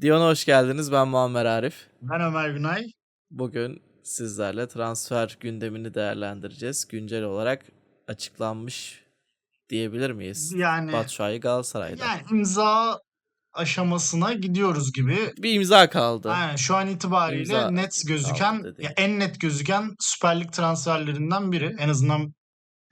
Diyona hoş geldiniz. Ben Muammer Arif. Ben Ömer Günay. Bugün sizlerle transfer gündemini değerlendireceğiz. Güncel olarak açıklanmış diyebilir miyiz? Yani Batshuayi Galatasaray'da. yani imza aşamasına gidiyoruz gibi. Bir imza kaldı. Aynen şu an itibariyle İmza net gözüken ya en net gözüken Süper Lig transferlerinden biri. En azından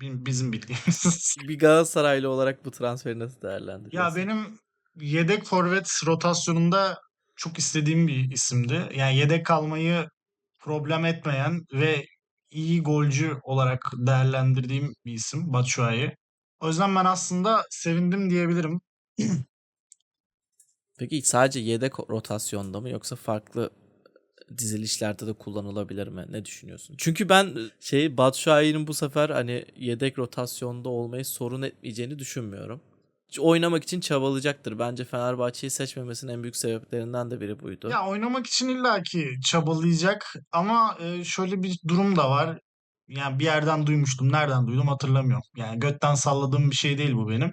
bi- bizim bildiğimiz. Bir Galatasaraylı olarak bu transferi nasıl değerlendiriyorsun? ya benim yedek forvet rotasyonunda çok istediğim bir isimdi. Yani yedek kalmayı problem etmeyen ve iyi golcü olarak değerlendirdiğim bir isim Batshuayi. O yüzden ben aslında sevindim diyebilirim. Peki sadece yedek rotasyonda mı yoksa farklı dizilişlerde de kullanılabilir mi? Ne düşünüyorsun? Çünkü ben şey Batshuayi'nin bu sefer hani yedek rotasyonda olmayı sorun etmeyeceğini düşünmüyorum. Oynamak için çabalayacaktır. Bence Fenerbahçe'yi seçmemesinin en büyük sebeplerinden de biri buydu. Ya oynamak için illaki çabalayacak ama e, şöyle bir durum da var. Yani bir yerden duymuştum. Nereden duydum hatırlamıyorum. Yani götten salladığım bir şey değil bu benim.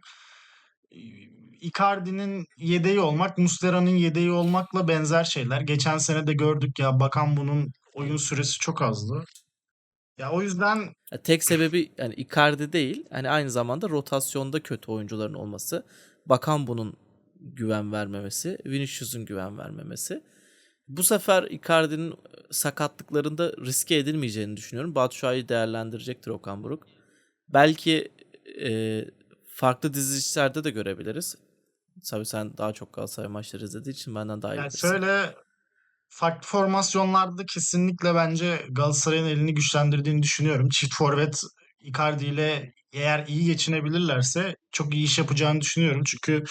Icardi'nin yedeği olmak, Muslera'nın yedeği olmakla benzer şeyler. Geçen sene de gördük ya Bakan bunun oyun süresi çok azdı. Ya o yüzden Ya tek sebebi yani Icardi değil. Hani aynı zamanda rotasyonda kötü oyuncuların olması. Bakan bunun güven vermemesi. Vinicius'un güven vermemesi. Bu sefer Icardi'nin e, sakatlıklarında riske edilmeyeceğini düşünüyorum. Batshuayi değerlendirecektir Okan Buruk. Belki e, farklı dizilişlerde de görebiliriz. Tabii sen daha çok Galatasaray maçları izlediği için benden daha iyi yani bilirsin. şöyle farklı formasyonlarda kesinlikle bence Galatasaray'ın elini güçlendirdiğini düşünüyorum. Çift forvet Icardi ile eğer iyi geçinebilirlerse çok iyi iş yapacağını düşünüyorum. Çünkü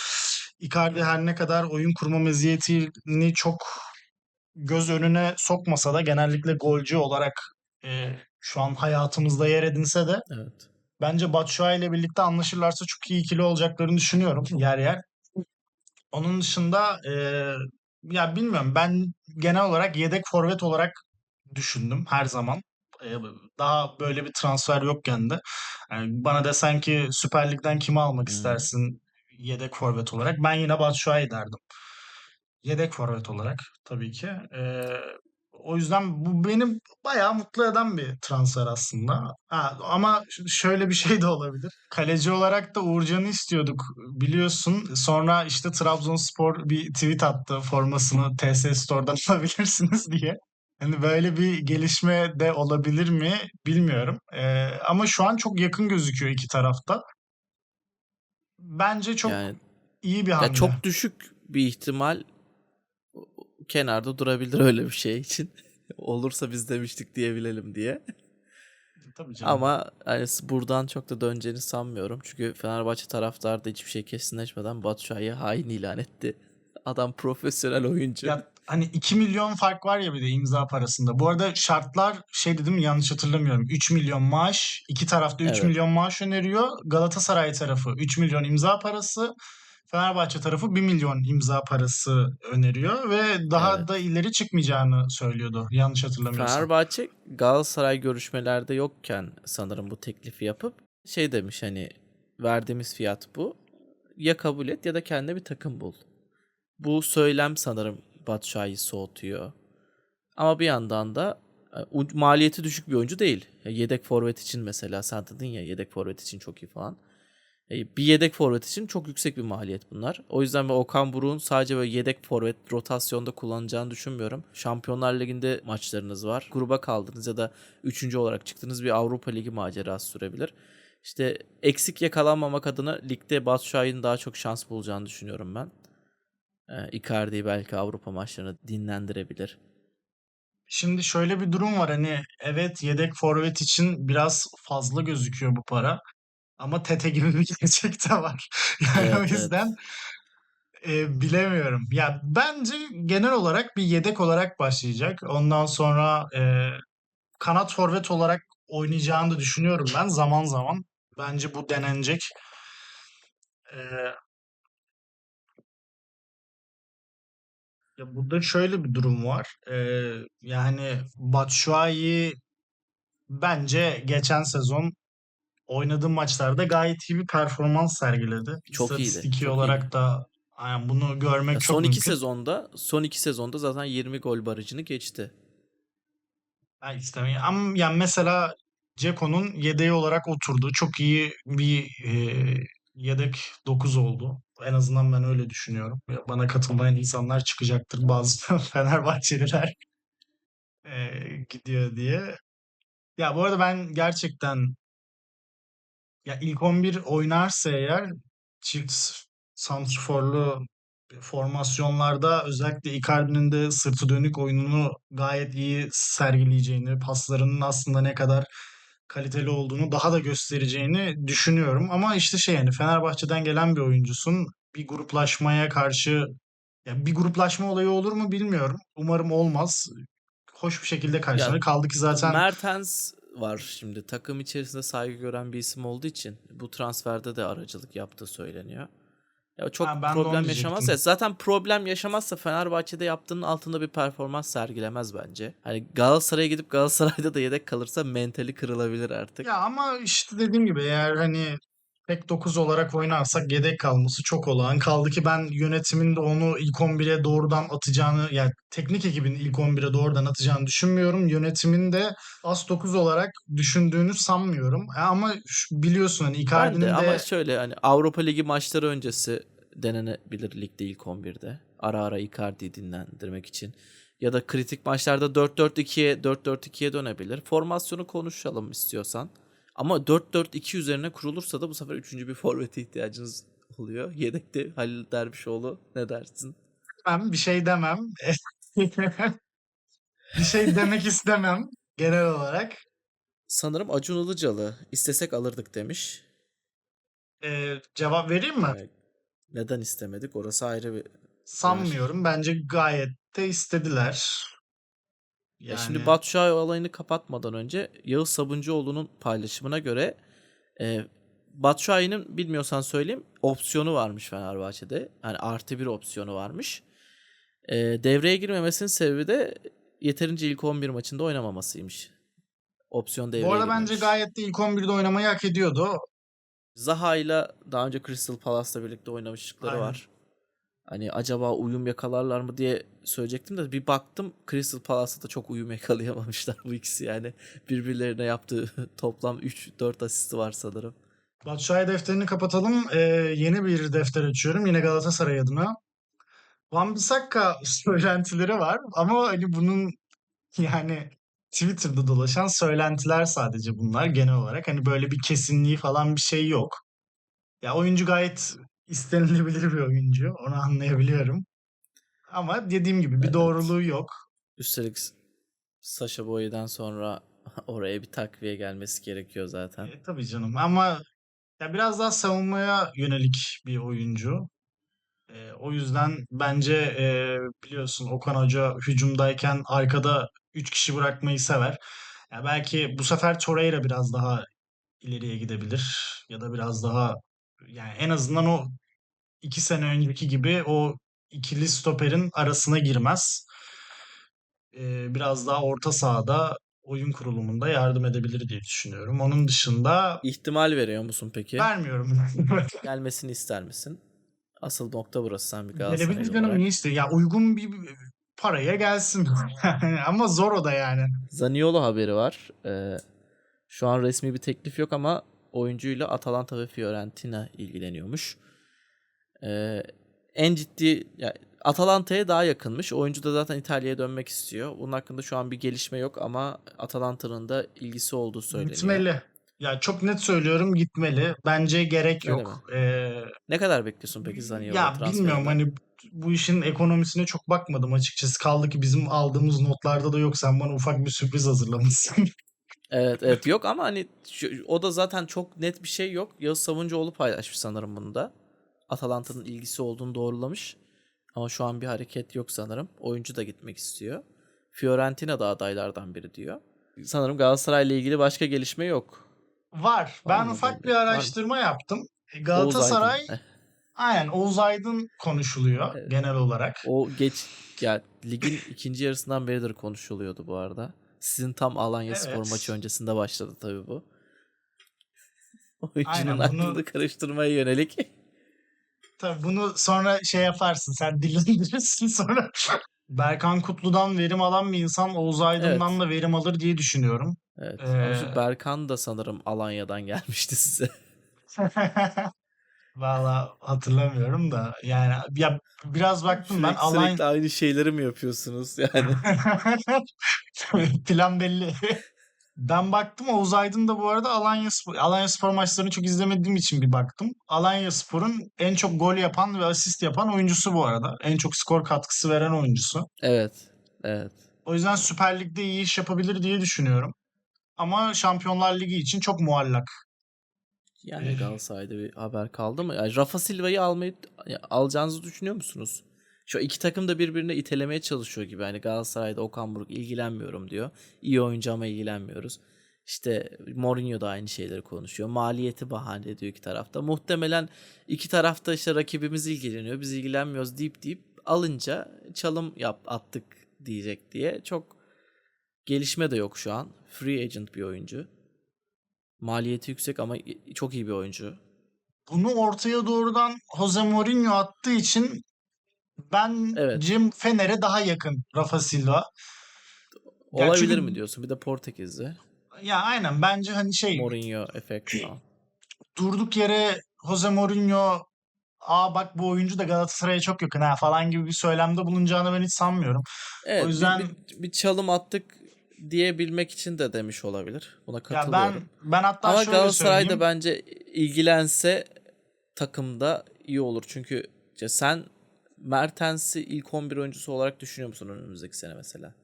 Icardi her ne kadar oyun kurma meziyetini çok göz önüne sokmasa da genellikle golcü olarak e, şu an hayatımızda yer edinse de Evet. bence Batshuayi ile birlikte anlaşırlarsa çok iyi ikili olacaklarını düşünüyorum yer yer. Onun dışında e, ya bilmiyorum ben genel olarak yedek forvet olarak düşündüm her zaman. Daha böyle bir transfer yokken de. Yani bana desen ki Süper Lig'den kimi almak Hmm. istersin yedek forvet olarak ben yine Batshuayi derdim. Yedek forvet olarak tabii ki. E, o yüzden bu benim bayağı mutlu eden bir transfer aslında. Ha, ama şöyle bir şey de olabilir. Kaleci olarak da Uğurcan'ı istiyorduk biliyorsun. Sonra işte Trabzonspor bir tweet attı formasını TS Store'dan alabilirsiniz diye. Hani böyle bir gelişme de olabilir mi bilmiyorum. Ee, ama şu an çok yakın gözüküyor iki tarafta. Bence çok Yani iyi bir Ya hamle. çok düşük bir ihtimal kenarda durabilir öyle bir şey için. Olursa biz demiştik diyebilelim diye. Tabii canım. Ama hani buradan çok da döneceğini sanmıyorum. Çünkü Fenerbahçe taraftarı da hiçbir şey kesinleşmeden Batshuayi'yi hain ilan etti. Adam profesyonel oyuncu. Ya hani 2 milyon fark var ya bir de imza parasında. Bu arada şartlar şey dedim yanlış hatırlamıyorum. 3 milyon maaş, iki tarafta 3 Evet. milyon maaş öneriyor. Galatasaray tarafı 3 milyon imza parası. Fenerbahçe tarafı 1 milyon imza parası öneriyor ve daha Evet. da ileri çıkmayacağını söylüyordu. Yanlış hatırlamıyorsam. Fenerbahçe Galatasaray görüşmelerde yokken sanırım bu teklifi yapıp şey demiş hani verdiğimiz fiyat bu. Ya kabul et ya da kendine bir takım bul. Bu söylem sanırım Batshuayi'yi soğutuyor. Ama bir yandan da e, maliyeti düşük bir oyuncu değil. Yedek forvet için mesela sen dedin ya yedek forvet için çok iyi falan. E, Bir yedek forvet için çok yüksek bir maliyet bunlar. O yüzden ben Okan Buruk'un sadece böyle yedek forvet rotasyonda kullanacağını düşünmüyorum. Şampiyonlar Ligi'nde maçlarınız var. Gruba kaldınız ya da üçüncü olarak çıktınız bir Avrupa Ligi macerası sürebilir. İşte eksik yakalanmamak adına ligde Batshuayi'nin daha çok şans bulacağını düşünüyorum ben. E, Icardi'yi belki Avrupa maçlarını dinlendirebilir. Şimdi şöyle bir durum var hani evet yedek forvet için biraz fazla gözüküyor bu para. Ama Tete gibi bir gerçek de var. Yani Evet, o evet. yüzden e, bilemiyorum. Ya bence genel olarak bir yedek olarak başlayacak. Ondan sonra e, kanat forvet olarak oynayacağını da düşünüyorum ben zaman zaman. Bence bu denenecek. E, ya burada şöyle bir durum var. E, yani Batshuayi bence geçen sezon oynadığı maçlarda gayet iyi bir performans sergiledi. Çok iyiydi, İstatistiki çok olarak iyiydi. da Yani bunu görmek Ya çok son iki mümkün. sezonda son iki sezonda zaten 20 gol barajını geçti. Ben istemeyi. Ama yani mesela Ceko'nun yedeği olarak oturdu. Çok iyi bir e, yedek 9 oldu. En azından ben öyle düşünüyorum. Bana katılmayan insanlar çıkacaktır bazı Fenerbahçeliler e, gidiyor diye. Ya bu arada ben gerçekten ya ilk 11 oynarsa eğer çift santrforlu formasyonlarda özellikle Icardi'nin de sırtı dönük oyununu gayet iyi sergileyeceğini, paslarının aslında ne kadar kaliteli olduğunu daha da göstereceğini düşünüyorum. Ama işte şey yani Fenerbahçe'den gelen bir oyuncusun. Bir gruplaşmaya karşı ya bir gruplaşma olayı olur mu bilmiyorum. Umarım olmaz. Hoş bir şekilde karşılanır. Ya Kaldı ki zaten Mertens var şimdi. Takım içerisinde saygı gören bir isim olduğu için bu transferde de aracılık yaptığı söyleniyor. Ya çok Ha, problem yaşamazsa zaten problem yaşamazsa Fenerbahçe'de yaptığının altında bir performans sergilemez bence. Hani Galatasaray'a gidip Galatasaray'da da yedek kalırsa mentali kırılabilir artık. Ya ama işte dediğim gibi eğer hani tek 9 olarak oynarsak yedek kalması çok olağan. Kaldı ki ben yönetimin de onu ilk 11'e doğrudan atacağını yani teknik ekibin ilk 11'e doğrudan atacağını düşünmüyorum. Yönetimin de as 9 olarak düşündüğünü sanmıyorum. E Ama şu- biliyorsun hani Icardi'nin de ama de şöyle hani Avrupa Ligi maçları öncesi denenebilir ligde ilk 11'de. Ara ara Icardi'yi dinlendirmek için. Ya da kritik maçlarda 4-4-2'ye 4-4-2'ye dönebilir. Formasyonu konuşalım istiyorsan. Ama 4-4-2 üzerine kurulursa da bu sefer üçüncü bir forvete ihtiyacınız oluyor. Yedekte Halil Dervişoğlu ne dersin? ben bir şey demem. bir şey demek istemem genel olarak. Sanırım Acun Ilıcalı istesek alırdık demiş. E, cevap vereyim mi? Ee, neden istemedik? Orası ayrı bir Sanmıyorum. Bence gayet de istediler. Ya şimdi Yani Batu Şahin olayını kapatmadan önce Yağız Sabuncuoğlu'nun paylaşımına göre e, Batu Şahin'in bilmiyorsan söyleyeyim opsiyonu varmış Fenerbahçe'de. Yani artı bir opsiyonu varmış. E, devreye girmemesinin sebebi de yeterince ilk 11 maçında oynamamasıymış. Opsiyon devreye bu arada bence girmemiş. gayet de ilk 11'de oynamayı hak ediyordu. Zaha ile daha önce Crystal Palace'la birlikte oynamışlıkları Aynen. var. Hani acaba uyum yakalarlar mı diye söyleyecektim de bir baktım Crystal Palace'da da çok uyum yakalayamamışlar bu ikisi yani. Birbirlerine yaptığı toplam 3-4 asisti var sanırım. Batshuayi defterini kapatalım. Ee, yeni bir defter açıyorum. Yine Galatasaray adına. Wan-Bissaka söylentileri var ama hani bunun yani Twitter'da dolaşan söylentiler sadece bunlar genel olarak. Hani böyle bir kesinliği falan bir şey yok. Ya oyuncu gayet istenilebilir bir oyuncu. Onu anlayabiliyorum. Ama dediğim gibi bir Evet. doğruluğu yok. Üstelik Sasha Boy'dan sonra oraya bir takviye gelmesi gerekiyor zaten. E, tabii canım ama ya biraz daha savunmaya yönelik bir oyuncu. E, o yüzden bence e, biliyorsun Okan Hoca hücumdayken arkada 3 kişi bırakmayı sever. Ya belki bu sefer Torreira biraz daha ileriye gidebilir ya da biraz daha yani en azından o iki sene önceki gibi o ikili stoperin arasına girmez. E, biraz daha orta sahada oyun kurulumunda yardım edebilir diye düşünüyorum. Onun dışında İhtimal veriyor musun peki? vermiyorum. Gelmesini ister misin? Asıl nokta burası sen bir Gelebilir Galatasaraylı canım olarak. niye istiyor? Ya uygun bir paraya gelsin. Ama zor o da yani. Zaniolo haberi var. Ee, şu an resmi bir teklif yok ama oyuncuyla Atalanta ve Fiorentina ilgileniyormuş. Ee, en ciddi ya Atalanta'ya daha yakınmış. Oyuncu da zaten İtalya'ya dönmek istiyor. Bunun hakkında şu an bir gelişme yok ama Atalanta'nın da ilgisi olduğu söyleniyor. Gitmeli. Ya çok net söylüyorum gitmeli. Bence gerek Öyle yok. Ee, Ne kadar bekliyorsun peki Zaniolo ya bilmiyorum hani bu işin ekonomisine çok bakmadım açıkçası. Kaldı ki bizim aldığımız notlarda da yok. Sen bana ufak bir sürpriz hazırlamışsın. Evet evet yok ama hani şu- o da zaten çok net bir şey yok. Yağız Savuncuoğlu paylaşmış sanırım bunu da. Atalanta'nın ilgisi olduğunu doğrulamış. Ama şu an bir hareket yok sanırım. Oyuncu da gitmek istiyor. Fiorentina da adaylardan biri diyor. Sanırım Galatasaray'la ilgili başka gelişme yok. Var. Ben Anladım. ufak bir Var araştırma yaptım. Oğuz Aydın. Galatasaray aynen Oğuz Aydın konuşuluyor Evet. genel olarak. O geç ya ligin ikinci yarısından beridir konuşuluyordu bu arada. Sizin tam Alanya Spor Evet. maçı öncesinde başladı tabii bu. Oyuncunun Aynen, bunu- aklını karıştırmaya yönelik. Tabii bunu sonra şey yaparsın. Sen dillendirirsin sonra. Berkan Kutlu'dan verim alan bir insan Oğuz Aydın'dan Evet. da verim alır diye düşünüyorum. Evet. Ee, Berkan da sanırım Alanya'dan gelmişti size. Valla hatırlamıyorum da yani ya biraz baktım ben Sürekli, Alanya sürekli aynı şeyleri mi yapıyorsunuz yani? plan belli. Ben baktım Oğuz Aydın da bu arada Alanya Spor, Alanya Spor maçlarını çok izlemediğim için bir baktım. Alanya Spor'un en çok gol yapan ve asist yapan oyuncusu bu arada. En çok skor katkısı veren oyuncusu. Evet. Evet. O yüzden Süper Lig'de iyi iş yapabilir diye düşünüyorum. Ama Şampiyonlar Ligi için çok muallak. Yani. Galatasaray'da bir haber kaldı mı? Yani Rafa Silva'yı almayı alacağınızı düşünüyor musunuz? Şu iki takım da birbirine itelemeye çalışıyor gibi. Hani Galatasaray'da Okan Buruk ilgilenmiyorum diyor. İyi oyuncu ama ilgilenmiyoruz. İşte Mourinho da aynı şeyleri konuşuyor. Maliyeti bahane ediyor iki tarafta. Muhtemelen iki tarafta işte rakibimiz ilgileniyor. Biz ilgilenmiyoruz deyip deyip alınca çalım yap attık diyecek diye çok gelişme de yok şu an. Free agent bir oyuncu. Maliyeti yüksek ama çok iyi bir oyuncu. Bunu ortaya doğrudan Jose Mourinho attığı için ben Evet. Jim Fener'e daha yakın Rafa Silva. Ya Olabilir çünkü- mi diyorsun? Bir de Portekizli. Ya aynen bence hani şey Mourinho efekt falan. durduk yere Jose Mourinho aa bak bu oyuncu da Galatasaray'a çok yakın ha falan gibi bir söylemde bulunacağını ben hiç sanmıyorum. Evet, O bir- yüzden- bir, bir çalım attık diyebilmek için de demiş olabilir. Buna Ya katılıyorum. ben ben hatta Ama şöyle Galatasaray da söyleyeyim. bence ilgilense takımda iyi olur. Çünkü sen Mertens'i ilk 11 oyuncusu olarak düşünüyor musun önümüzdeki sene mesela?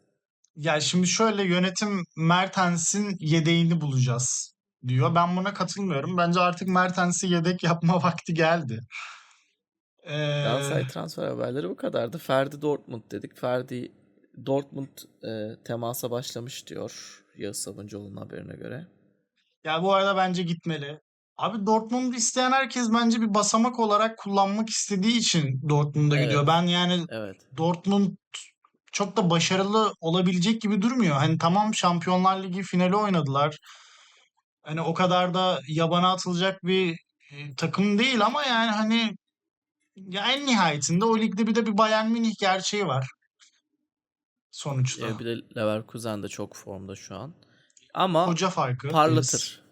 Ya şimdi şöyle yönetim Mertens'in yedeğini bulacağız diyor. Ben buna katılmıyorum. Bence artık Mertens'i yedek yapma vakti geldi. Ee, Galatasaray transfer haberleri bu kadardı. Ferdi Dortmund dedik. Ferdi Dortmund e, temasa başlamış diyor Yağız Sabuncuoğlu'nun haberine göre. ya bu arada bence gitmeli. Abi Dortmund'u isteyen herkes bence bir basamak olarak kullanmak istediği için Dortmund'a gidiyor. Evet. Ben yani Evet. Dortmund çok da başarılı olabilecek gibi durmuyor. Hani tamam Şampiyonlar Ligi finali oynadılar. Hani o kadar da yabana atılacak bir e, takım değil ama yani hani ya en nihayetinde o ligde bir de bir Bayern Münih gerçeği var. Sonuçta. E, bir de Leverkusen de çok formda şu an. Ama Hoca farkı. parlatır.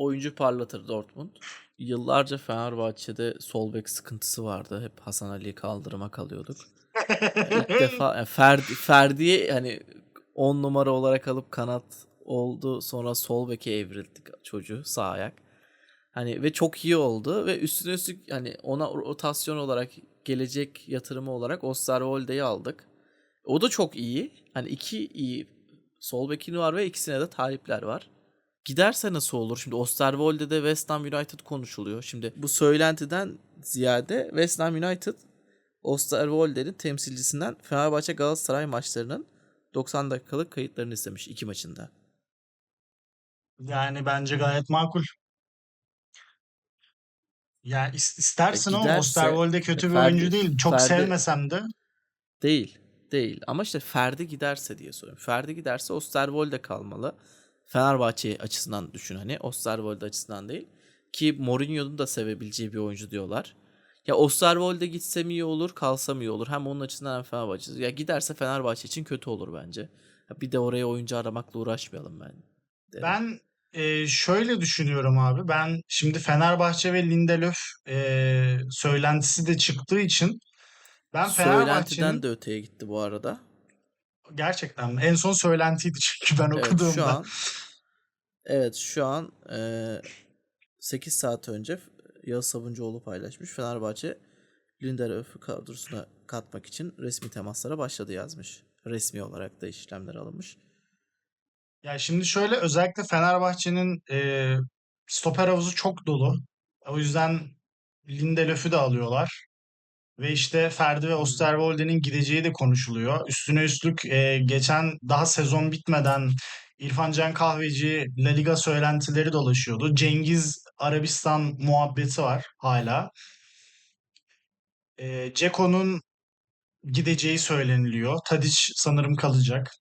Oyuncu parlatır Dortmund. Yıllarca Fenerbahçe'de sol bek sıkıntısı vardı. Hep Hasan Ali'yi kaldırıma kalıyorduk. İlk defa yani Ferdi, Ferdi'yi hani 10 numara olarak alıp kanat oldu. Sonra sol beke evrildik çocuğu sağ ayak. Hani ve çok iyi oldu ve üstüne üstlük hani ona rotasyon olarak gelecek yatırımı olarak Osterwolde'yi aldık. O da çok iyi. Hani iki iyi sol bekini var ve ikisine de talipler var. Giderse nasıl olur? Şimdi Osterwolde'de West Ham United konuşuluyor. Şimdi bu söylentiden ziyade West Ham United Osterwolde'nin temsilcisinden Fenerbahçe Galatasaray maçlarının 90 dakikalık kayıtlarını istemiş iki maçında. Yani bence gayet makul. Ya is- istersin E, ama giderse- Osterwolde kötü e, bir Ferdi- oyuncu değil. Çok Ferdi- sevmesem de. Değil. Değil. Ama işte Ferdi giderse diye soruyorum. Ferdi giderse Osterwolde kalmalı. Fenerbahçe açısından düşün hani. Osterwolde açısından değil. Ki Mourinho'nun da sevebileceği bir oyuncu diyorlar. Ya Osterwolde gitsem iyi olur, kalsam iyi olur. Hem onun açısından hem Fenerbahçe. Ya giderse Fenerbahçe için kötü olur bence. Ya bir de oraya oyuncu aramakla uğraşmayalım ben. derim. Ben e, şöyle düşünüyorum abi. Ben şimdi Fenerbahçe ve Lindelöf e, söylentisi de çıktığı için ben Söylentiden Fenerbahçe'nin de öteye gitti bu arada. Gerçekten en son söylentiydi çünkü ben Evet okuduğumda. şu an Evet şu an e, 8 saat önce Yağız Sabuncuoğlu paylaşmış. Fenerbahçe Lindelöf'ü kadrosuna katmak için resmi temaslara başladı yazmış. Resmi olarak da işlemler alınmış. Ya şimdi şöyle özellikle Fenerbahçe'nin e, stoper havuzu çok dolu. O yüzden Lindelöf'ü de alıyorlar. Ve işte Ferdi ve Osterwolde'nin gideceği de konuşuluyor. Üstüne üstlük e, geçen daha sezon bitmeden İrfan Can Kahveci La Liga söylentileri dolaşıyordu. Cengiz Arabistan muhabbeti var hala. E, Ceko'nun gideceği söyleniliyor. Tadic sanırım kalacak.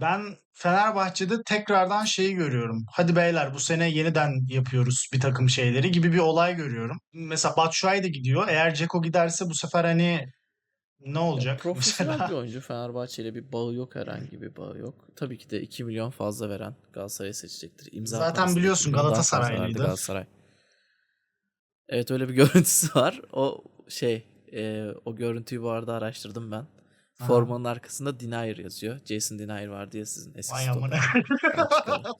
Ben Fenerbahçe'de tekrardan şeyi görüyorum. Hadi beyler bu sene yeniden yapıyoruz bir takım şeyleri gibi bir olay görüyorum. Mesela Batshuayi de gidiyor. Eğer Dzeko giderse bu sefer hani ne Ya olacak profesyonel bir mesela? oyuncu. Fenerbahçe ile bir bağı yok. Herhangi bir bağı yok. Tabii ki de 2 milyon fazla veren Galatasaray'ı seçecektir. İmza Zaten parası da 2 biliyorsun Galatasaraylıydı. Galatasaray. Evet öyle bir görüntüsü var. O şey e, o görüntüyü bu arada araştırdım ben. Aha. Formanın arkasında Denier yazıyor. Jason Denier var diye sizin eski Vay amına.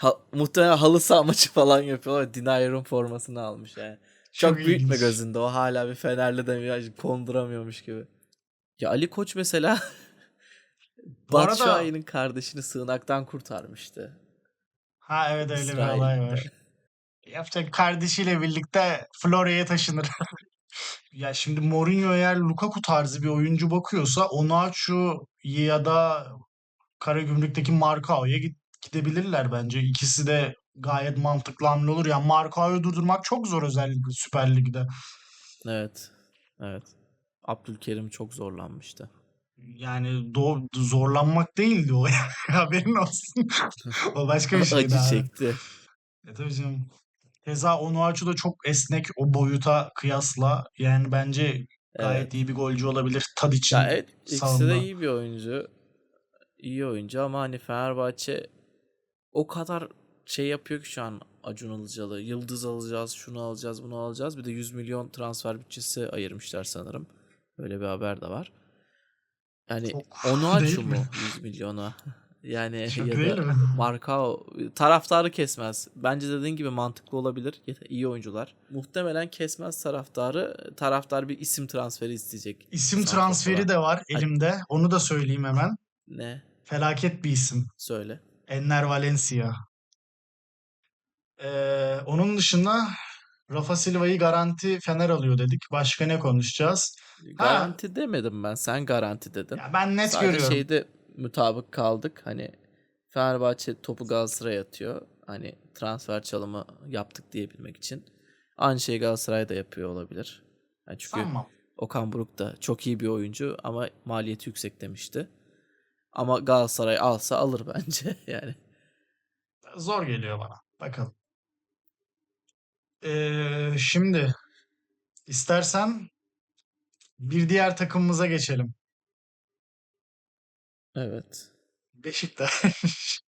Ha, muhtemelen halı saha maçı falan yapıyorlar. Denier'ın formasını almış yani. Çok, Çok büyütme ilginç. gözünde. O hala bir Fenerli demiyor. Konduramıyormuş gibi. Ya Ali Koç mesela Bu arada kardeşini sığınaktan kurtarmıştı. ha evet öyle bir olay var. Yapacak kardeşiyle birlikte Florya'ya taşınır. Ya şimdi Mourinho eğer Lukaku tarzı bir oyuncu bakıyorsa Onaçu ya da Karagümrük'teki Marcao'ya git, gidebilirler bence. İkisi de gayet mantıklı hamle olur. Yani Marcao'yu durdurmak çok zor özellikle Süper Lig'de. Evet. Evet. Abdülkerim çok zorlanmıştı. Yani do- zorlanmak değildi o. Haberin olsun. O başka bir şeydi Acı abi. çekti. E tabii canım. Keza Onuachu da çok esnek o boyuta kıyasla. Yani bence gayet Evet. iyi bir golcü olabilir. Ya Tadic'in evet ikisi de iyi bir oyuncu. İyi oyuncu ama hani Fenerbahçe o kadar şey yapıyor ki şu an Acun Ilıcalı. Yıldız alacağız, şunu alacağız, bunu alacağız. Bir de 100 milyon transfer bütçesi ayırmışlar sanırım. Öyle bir haber de var. Yani Çok Onuachu değil mu mi? 100 milyona? Yani Çok ya da mi? Marcao taraftarı kesmez. Bence dediğin gibi mantıklı olabilir. İyi oyuncular. Muhtemelen kesmez taraftarı. Taraftar bir isim transferi isteyecek. İsim transferi de var elimde. Onu da söyleyeyim hemen. ne? Felaket bir isim. Söyle. Enner Valencia. Ee, onun dışında Rafa Silva'yı garanti Fener alıyor dedik. Başka ne konuşacağız? Ha, Garanti demedim ben. Sen garanti dedin. ya ben net Sadece görüyorum. şeyde mutabık kaldık. Hani Fenerbahçe topu Galatasaray'a atıyor. Hani transfer çalımı yaptık diyebilmek için. Aynı şeyi Galatasaray da yapıyor olabilir. Yani çünkü Tamam. Okan Buruk da çok iyi bir oyuncu ama maliyeti yüksek demişti. Ama Galatasaray alsa alır bence yani. Zor geliyor bana. Bakalım. Ee, şimdi istersen bir diğer takımımıza geçelim. Evet. Beşiktaş.